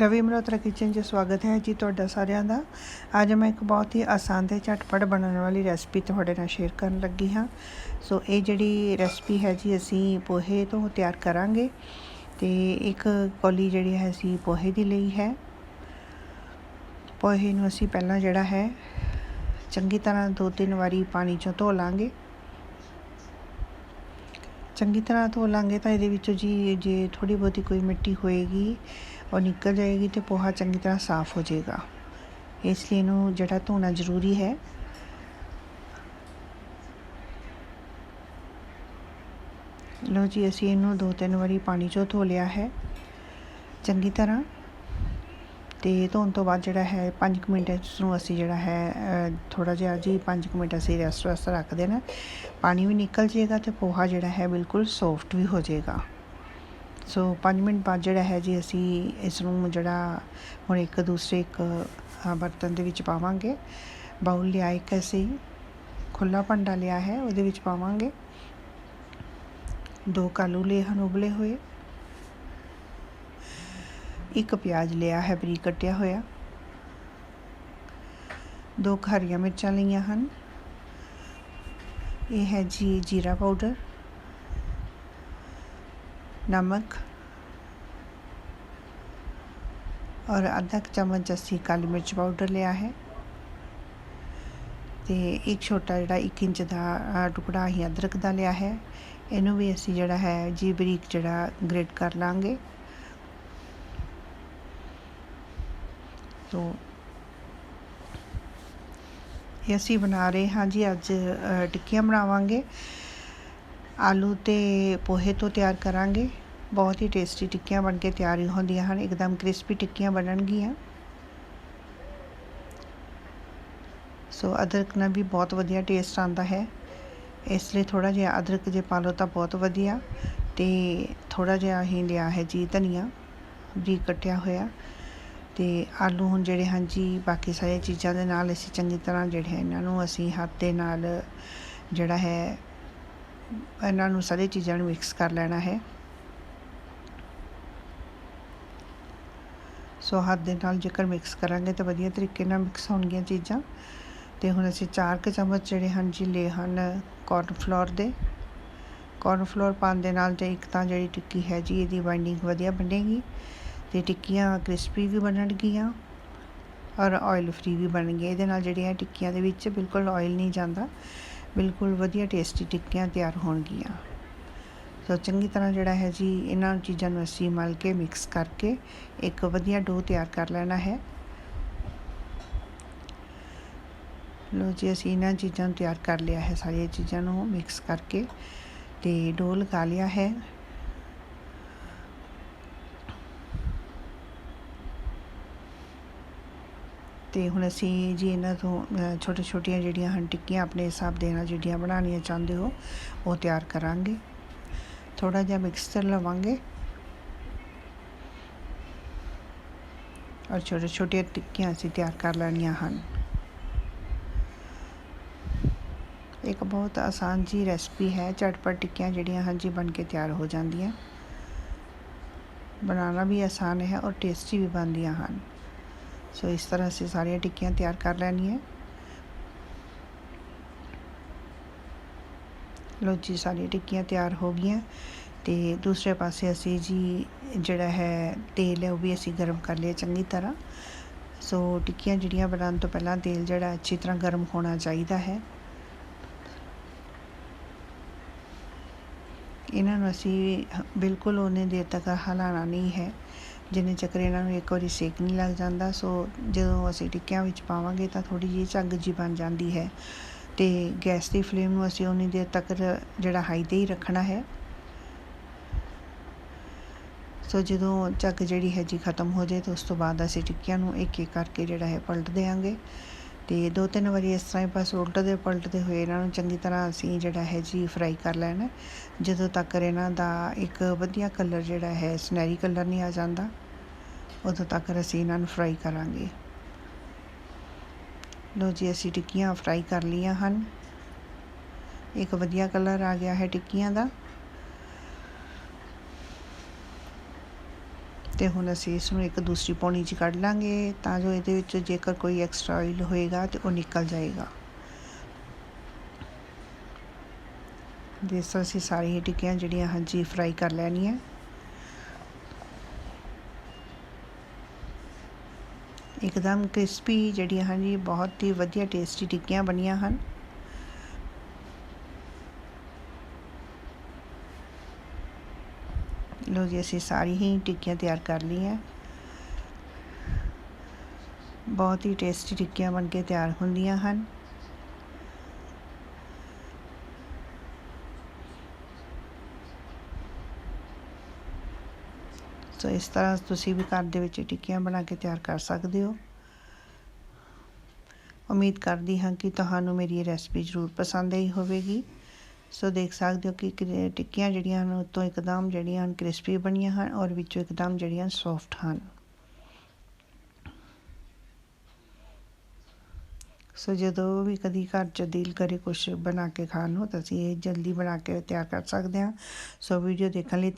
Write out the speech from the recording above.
Ravi Malhotra kitchen 'ਚ ਸਵਾਗਤ ਹੈ ਜੀ ਤੁਹਾਡਾ ਸਾਰਿਆਂ ਦਾ। ਅੱਜ ਮੈਂ ਇੱਕ ਬਹੁਤ ਹੀ ਆਸਾਨ ਤੇ ਝਟਪਟ ਬਣਨ ਵਾਲੀ ਰੈਸਪੀ ਤੁਹਾਡੇ ਨਾਲ ਸ਼ੇਅਰ ਕਰਨ ਲੱਗੀ ਹਾਂ। ਸੋ ਇਹ ਜਿਹੜੀ ਰੈਸਪੀ ਹੈ ਜੀ, ਅਸੀਂ ਪੋਹੇ ਤੋਂ ਤਿਆਰ ਕਰਾਂਗੇ ਤੇ ਇੱਕ ਕੌਲੀ ਜਿਹੜੀ ਹੈ ਅਸੀਂ ਪੋਹੇ ਦੀ ਲਈ ਹੈ। ਪੋਹੇ ਨੂੰ ਅਸੀਂ ਪਹਿਲਾਂ ਜਿਹੜਾ ਹੈ ਚੰਗੀ ਤਰ੍ਹਾਂ ਦੋ ਤਿੰਨ ਵਾਰੀ ਪਾਣੀ 'ਚੋਂ ਧੋ ਲਾਂਗੇ। ਚੰਗੀ ਤਰ੍ਹਾਂ ਧੋ ਲਾਂਗੇ ਤਾਂ ਇਹਦੇ ਵਿੱਚੋਂ ਜੀ ਜੇ ਥੋੜੀ ਬਹੁਤੀ ਕੋਈ ਮਿੱਟੀ ਹੋਏਗੀ, ਉਹ ਨਿਕਲ ਜਾਏਗੀ ਤੇ ਪੋਹਾ ਚੰਗੀ ਤਰ੍ਹਾਂ ਸਾਫ਼ ਹੋ ਜਾਏਗਾ। ਇਸ ਲਈ ਇਹਨੂੰ ਜਿਹੜਾ ਧੋਣਾ ਜ਼ਰੂਰੀ ਹੈ। ਲੋ ਜੀ, ਅਸੀਂ ਇਹਨੂੰ ਦੋ ਤਿੰਨ ਵਾਰੀ ਪਾਣੀ ਚੋਂ ਧੋ ਲਿਆ ਹੈ। ਚੰਗੀ ਤਰ੍ਹਾਂ ਅਤੇ ਧੋਣ ਤੋਂ ਬਾਅਦ ਜਿਹੜਾ ਹੈ, ਪੰਜ ਕੁ ਮਿੰਟ ਇਸ ਨੂੰ ਅਸੀਂ ਜਿਹੜਾ ਹੈ ਥੋੜ੍ਹਾ ਜਿਹਾ ਜੀ ਪੰਜ ਕੁ ਮਿੰਟ ਅਸੀਂ ਰੈਸਟ ਵਾਸਤੇ ਰੱਖ ਦੇਣਾ ਪਾਣੀ ਵੀ ਨਿਕਲ ਜਾਏਗਾ ਅਤੇ ਪੋਹਾ ਜਿਹੜਾ ਹੈ ਬਿਲਕੁਲ ਸੌਫਟ ਵੀ ਹੋ ਜਾਏਗਾ। ਸੋ 5 ਮਿੰਟ ਬਾਅਦ ਜਿਹੜਾ ਹੈ ਜੀ ਅਸੀਂ ਇਸ ਨੂੰ ਜਿਹੜਾ ਹੁਣ ਇੱਕ ਦੂਸਰੇ ਇੱਕ ਬਰਤਨ ਦੇ ਵਿੱਚ ਪਾਵਾਂਗੇ। ਬਾਉਲ ਲਿਆ ਇੱਕ ਅਸੀਂ ਖੁੱਲਾ ਭਾਂਡਾ ਲਿਆ ਹੈ, ਉਹਦੇ ਵਿੱਚ ਪਾਵਾਂਗੇ। ਦੋ ਕਾਲੂ ਲਏ ਹਨ ਉਬਲੇ ਹੋਏ। ਇੱਕ ਪਿਆਜ਼ ਲਿਆ ਹੈ ਬਰੀਕ ਕੱਟਿਆ ਹੋਇਆ। ਦੋ ਹਰੀਆਂ ਮਿਰਚਾਂ ਲਈਆਂ ਹਨ। ਇਹ ਹੈ ਜੀ ਜੀਰਾ ਪਾਊਡਰ, ਨਮਕ ਔਰ ਅੱਧਾ ਚਮਚ ਅਸੀਂ ਕਾਲੀ ਮਿਰਚ ਪਾਊਡਰ ਲਿਆ ਹੈ। ਤੇ ਇੱਕ ਛੋਟਾ ਜਿਹੜਾ 1 ਇੰਚ ਦਾ ਟੁਕੜਾ ਹੀ ਅਦਰਕ ਦਾ ਲਿਆ ਹੈ। ਇਹਨੂੰ ਵੀ ਅਸੀਂ ਜਿਹੜਾ ਹੈ ਜੀ ਬਰੀਕ ਜਿਹੜਾ ਗ੍ਰੇਟ ਕਰ ਲਾਂਗੇ। ਤੋ। ਇਹ ਅਸੀਂ ਬਣਾ ਰਹੇ ਹਾਂ ਜੀ ਅੱਜ ਟਿੱਕੀਆਂ ਬਣਾਵਾਂਗੇ। ਆਲੂ ਤੇ ਪੋਹੇ ਤੋਂ ਤਿਆਰ ਕਰਾਂਗੇ। ਬਹੁਤ ਹੀ ਟੇਸਟੀ ਟਿੱਕੀਆਂ ਬਣ ਕੇ ਤਿਆਰ ਹੁੰਦੀਆਂ ਹਨ। ਇੱਕਦਮ ਕ੍ਰਿਸਪੀ ਟਿੱਕੀਆਂ ਬਣਨਗੀਆਂ। ਸੋ ਅਦਰਕ ਨਾਲ ਵੀ ਬਹੁਤ ਵਧੀਆ ਟੇਸਟ ਆਉਂਦਾ ਹੈ। ਇਸ ਲਈ ਥੋੜਾ ਜਿਹਾ ਅਦਰਕ ਜੇ ਪਾ ਲਓ ਤਾਂ ਬਹੁਤ ਵਧੀਆ। ਤੇ ਥੋੜਾ ਜਿਹਾ ਹੀ ਲਿਆ ਹੈ ਜੀ ਧਨੀਆ ਵੀ ਕੱਟਿਆ ਹੋਇਆ। ਅਤੇ ਆਲੂ ਹੁਣ ਜਿਹੜੇ ਹਨ ਜੀ, ਬਾਕੀ ਸਾਰੀਆਂ ਚੀਜ਼ਾਂ ਦੇ ਨਾਲ ਅਸੀਂ ਚੰਗੀ ਤਰ੍ਹਾਂ ਜਿਹੜੇ ਇਹਨਾਂ ਨੂੰ ਅਸੀਂ ਹੱਥ ਦੇ ਨਾਲ ਜਿਹੜਾ ਹੈ, ਇਹਨਾਂ ਨੂੰ ਸਾਰੀ ਚੀਜ਼ਾਂ ਨੂੰ ਮਿਕਸ ਕਰ ਲੈਣਾ ਹੈ। ਸੋ ਹੱਥ ਦੇ ਨਾਲ ਜੇਕਰ ਮਿਕਸ ਕਰਾਂਗੇ ਤਾਂ ਵਧੀਆ ਤਰੀਕੇ ਨਾਲ ਮਿਕਸ ਹੋਣਗੀਆਂ ਚੀਜ਼ਾਂ। ਤੇ ਹੁਣ ਅਸੀਂ 4 ਕੁ ਚਮਚ ਜਿਹੜੇ ਹਨ ਜੀ ਲਏ ਹਨ ਕਾਰਨ ਫਲੋਰ ਦੇ। ਕਾਰਨ ਫਲੋਰ ਪਾਉਣ ਦੇ ਨਾਲ ਤੇ ਇੱਕ ਤਾਂ ਜਿਹੜੀ ਟਿੱਕੀ ਹੈ ਜੀ, ਇਹਦੀ ਬਾਈਂਡਿੰਗ ਵਧੀਆ ਬਣੇਗੀ। ਅਤੇ ਟਿੱਕੀਆਂ ਕ੍ਰਿਸਪੀ ਵੀ ਬਣਨਗੀਆਂ ਔਰ ਆਇਲ ਫ੍ਰੀ ਵੀ ਬਣਨਗੀਆਂ ਇਹਦੇ ਨਾਲ ਜਿਹੜੀਆਂ ਟਿੱਕੀਆਂ ਦੇ ਵਿੱਚ ਬਿਲਕੁਲ ਆਇਲ ਨਹੀਂ ਜਾਂਦਾ, ਬਿਲਕੁਲ ਵਧੀਆ ਟੇਸਟੀ ਟਿੱਕੀਆਂ ਤਿਆਰ ਹੋਣਗੀਆਂ ਸੋ ਚੰਗੀ ਤਰ੍ਹਾਂ ਜਿਹੜਾ ਹੈ ਜੀ, ਇਹਨਾਂ ਚੀਜ਼ਾਂ ਨੂੰ ਅਸੀਂ ਮਲ ਕੇ ਮਿਕਸ ਕਰਕੇ ਇੱਕ ਵਧੀਆ ਡੋ ਤਿਆਰ ਕਰ ਲੈਣਾ ਹੈ। ਲੋ ਜੀ, ਅਸੀਂ ਇਹਨਾਂ ਚੀਜ਼ਾਂ ਨੂੰ ਤਿਆਰ ਕਰ ਲਿਆ ਹੈ, ਸਾਰੀਆਂ ਚੀਜ਼ਾਂ ਨੂੰ ਮਿਕਸ ਕਰਕੇ ਤੇ ਡੋ ਲਗਾ ਲਿਆ ਹੈ। ਤੇ ਹੁਣ ਅਸੀਂ ਜੀ ਇਹਨਾਂ ਤੋਂ ਛੋਟੇ ਛੋਟੀਆਂ ਜਿਹੜੀਆਂ ਹਨ, ਟਿੱਕੀਆਂ ਆਪਣੇ ਹਿਸਾਬ ਦੇ ਨਾਲ ਜਿਹੜੀਆਂ ਬਣਾਉਣੀਆਂ ਚਾਹੁੰਦੇ ਹੋ, ਉਹ ਤਿਆਰ ਕਰਾਂਗੇ। ਥੋੜਾ ਜਿਹਾ ਮਿਕਸਚਰ ਲਵਾਂਗੇ। ਔਰ ਛੋਟੇ ਛੋਟੇ ਟਿੱਕੀਆਂ ਅਸੀਂ ਤਿਆਰ ਕਰ ਲੈਣੀਆਂ ਹਨ। ਇੱਕ ਬਹੁਤ ਆਸਾਨ ਜੀ ਰੈਸਪੀ ਹੈ, ਝਟਪਟ ਟਿੱਕੀਆਂ ਜਿਹੜੀਆਂ ਹਨ ਜੀ ਬਣ ਕੇ ਤਿਆਰ ਹੋ ਜਾਂਦੀਆਂ। ਬਣਾਉਣਾ ਵੀ ਆਸਾਨ ਹੈ ਔਰ ਟੇਸਟੀ ਵੀ ਬਣਦੀਆਂ ਹਨ। ਸੋ ਇਸ ਤਰ੍ਹਾਂ ਅਸੀਂ ਸਾਰੀਆਂ ਟਿੱਕੀਆਂ ਤਿਆਰ ਕਰ ਲੈਣੀਆਂ। ਲੋ ਜੀ, ਸਾਰੀਆਂ ਟਿੱਕੀਆਂ ਤਿਆਰ ਹੋ ਗਈਆਂ। ਤੇ ਦੂਸਰੇ ਪਾਸੇ ਅਸੀਂ ਜੀ ਜਿਹੜਾ ਹੈ ਤੇਲ ਹੈ, ਉਹ ਵੀ ਅਸੀਂ ਗਰਮ ਕਰ ਲਿਆ ਚੰਗੀ ਤਰ੍ਹਾਂ। ਸੋ ਟਿੱਕੀਆਂ ਜਿਹੜੀਆਂ ਬਣਾਉਣ ਤੋਂ ਪਹਿਲਾਂ ਤੇਲ ਜਿਹੜਾ ਅੱਛੀ ਤਰ੍ਹਾਂ ਗਰਮ ਹੋਣਾ ਚਾਹੀਦਾ ਹੈ। ਇਹਨਾਂ ਨੂੰ ਅਸੀਂ ਬਿਲਕੁਲ ਉਹਨੇ ਦੇਰ ਤੱਕ ਹਿਲਾਣਾ ਨਹੀਂ ਹੈ। ਜਿੰਨੇ ਚੱਕਰ ਇਹਨਾਂ ਨੂੰ ਇੱਕ ਵਾਰੀ ਸੇਕ ਨਹੀਂ ਲੱਗ ਜਾਂਦਾ, ਸੋ ਜਦੋਂ ਅਸੀਂ ਟਿੱਕਿਆਂ ਵਿੱਚ ਪਾਵਾਂਗੇ ਤਾਂ ਥੋੜੀ ਜਿਹੀ ਝੱਗ ਜੀ ਬਣ ਜਾਂਦੀ ਹੈ ਤੇ ਗੈਸ ਦੀ ਫਲੇਮ ਨੂੰ ਅਸੀਂ ਉਨੀ ਦੇਰ ਤੱਕ ਜਿਹੜਾ ਹਾਈ ਤੇ ਹੀ ਰੱਖਣਾ ਹੈ। ਸੋ ਜਦੋਂ ਝੱਗ ਜਿਹੜੀ ਹੈ ਜੀ ਖਤਮ ਹੋ ਜਾਏ ਤਾਂ ਉਸ ਤੋਂ ਬਾਅਦ ਅਸੀਂ ਟਿੱਕਿਆਂ ਨੂੰ ਇੱਕ ਇੱਕ ਕਰਕੇ ਜਿਹੜਾ ਹੈ ਪਲਟ ਦੇਵਾਂਗੇ ਤੇ ਦੋ ਤਿੰਨ ਵਾਰੀ ਇਸ ਤਰ੍ਹਾਂ ਹੀ ਬਸ ਉਲਟਦੇ ਪਲਟਦੇ ਹੋਏ ਇਹਨਾਂ ਨੂੰ ਚੰਗੀ ਤਰ੍ਹਾਂ ਅਸੀਂ ਜਿਹੜਾ ਹੈ ਜੀ ਫਰਾਈ ਕਰ ਲੈਣਾ ਜਦੋਂ ਤੱਕ ਇਹਨਾਂ ਦਾ ਇੱਕ ਵਧੀਆ ਕਲਰ ਜਿਹੜਾ ਹੈ ਸਨੈਰੀ ਕਲਰ ਨਹੀਂ ਆ ਜਾਂਦਾ ਉਦੋਂ ਤੱਕ ਅਸੀਂ ਇਹਨਾਂ ਨੂੰ ਫਰਾਈ ਕਰਾਂਗੇ। ਲੋ ਜੀ, ਅਸੀਂ ਟਿੱਕੀਆਂ ਫਰਾਈ ਕਰ ਲਈਆਂ ਹਨ। ਇੱਕ ਵਧੀਆ ਕਲਰ ਆ ਗਿਆ ਹੈ ਟਿੱਕੀਆਂ ਦਾ। ਤੇ ਹੁਣ ਅਸੀਂ ਇਸ ਨੂੰ ਇੱਕ ਦੂਸਰੀ ਪੌਣੀ 'ਚ ਕੱਢ ਲਾਂਗੇ ਤਾਂ ਜੋ ਇਹਦੇ ਵਿੱਚ ਜੇਕਰ ਕੋਈ ਐਕਸਟਰਾ ਆਇਲ ਹੋਏਗਾ ਤੇ ਉਹ ਨਿਕਲ ਜਾਏਗਾ। ਜਿਸ ਤਰ੍ਹਾਂ ਅਸੀਂ ਸਾਰੀਆਂ ਟਿੱਕੀਆਂ ਜਿਹੜੀਆਂ ਹਾਂਜੀ ਫਰਾਈ ਕਰ ਲੈਣੀਆਂ। ਇੱਕਦਮ ਕ੍ਰਿਸਪੀ ਜਿਹੜੀਆਂ ਹਨ ਜੀ ਬਹੁਤ ਹੀ ਵਧੀਆ ਟੇਸਟੀ ਟਿੱਕੀਆਂ ਬਣੀਆਂ ਹਨ ਲੋ ਜੀ ਅਸੀਂ ਸਾਰੀ ਹੀ ਟਿੱਕੀਆਂ ਤਿਆਰ ਕਰ ਲਈਆਂ ਬਹੁਤ ਹੀ ਟੇਸਟੀ ਟਿੱਕੀਆਂ ਬਣ ਕੇ ਤਿਆਰ ਹੁੰਦੀਆਂ ਹਨ ਸੋ ਇਸ ਤਰ੍ਹਾਂ ਤੁਸੀਂ ਵੀ ਘਰ ਦੇ ਵਿੱਚ ਟਿੱਕੀਆਂ ਬਣਾ ਕੇ ਤਿਆਰ ਕਰ ਸਕਦੇ ਹੋ। ਉਮੀਦ ਕਰਦੀ ਹਾਂ ਕਿ ਤੁਹਾਨੂੰ ਮੇਰੀ ਇਹ ਰੈਸਪੀ ਜ਼ਰੂਰ ਪਸੰਦ ਆਈ ਹੋਵੇਗੀ। ਸੋ ਦੇਖ ਸਕਦੇ ਹੋ ਕਿ ਟਿੱਕੀਆਂ ਜਿਹੜੀਆਂ ਹਨ, ਉਤੋਂ ਇੱਕਦਮ ਜਿਹੜੀਆਂ ਹਨ ਕ੍ਰਿਸਪੀ ਬਣੀਆਂ ਹਨ ਔਰ ਵਿੱਚੋਂ ਇੱਕਦਮ ਜਿਹੜੀਆਂ ਸੌਫਟ ਹਨ। ਸੋ ਜਦੋਂ ਵੀ ਕਦੀ ਘਰ 'ਚ ਦਿਲ ਕਰੇ ਕੁਝ ਬਣਾ ਕੇ ਖਾਣ ਨੂੰ, ਤਾਂ ਅਸੀਂ ਇਹ ਜਲਦੀ ਬਣਾ ਕੇ ਤਿਆਰ ਕਰ ਸਕਦੇ ਹਾਂ। ਸੋ ਵੀਡੀਓ ਦੇਖਣ ਲਈ